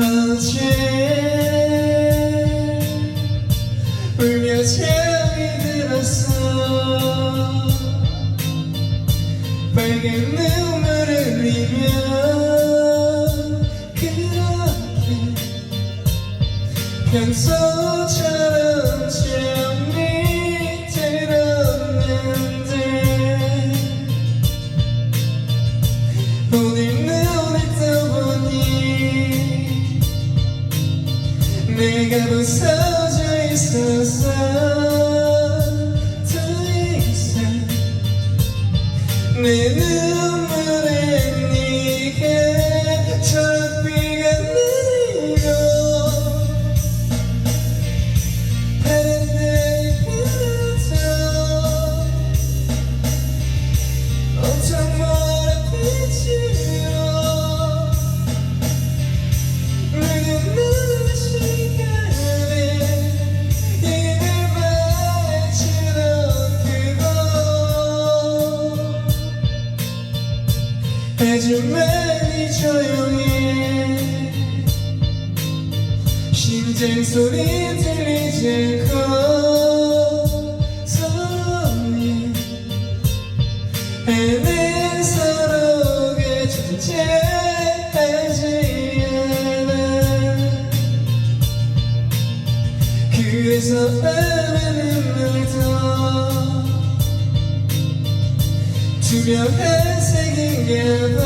어제 울며 잠이 들었어. 빨간 눈물을 흘리며 그렇게 평소처럼 내가 무서워. 해질만이 조용해 심장 소리 들리지 않고 서로니 애매한 서로가 존재하지 않아. 그래서 밤에 눈물도 주변 한 세계가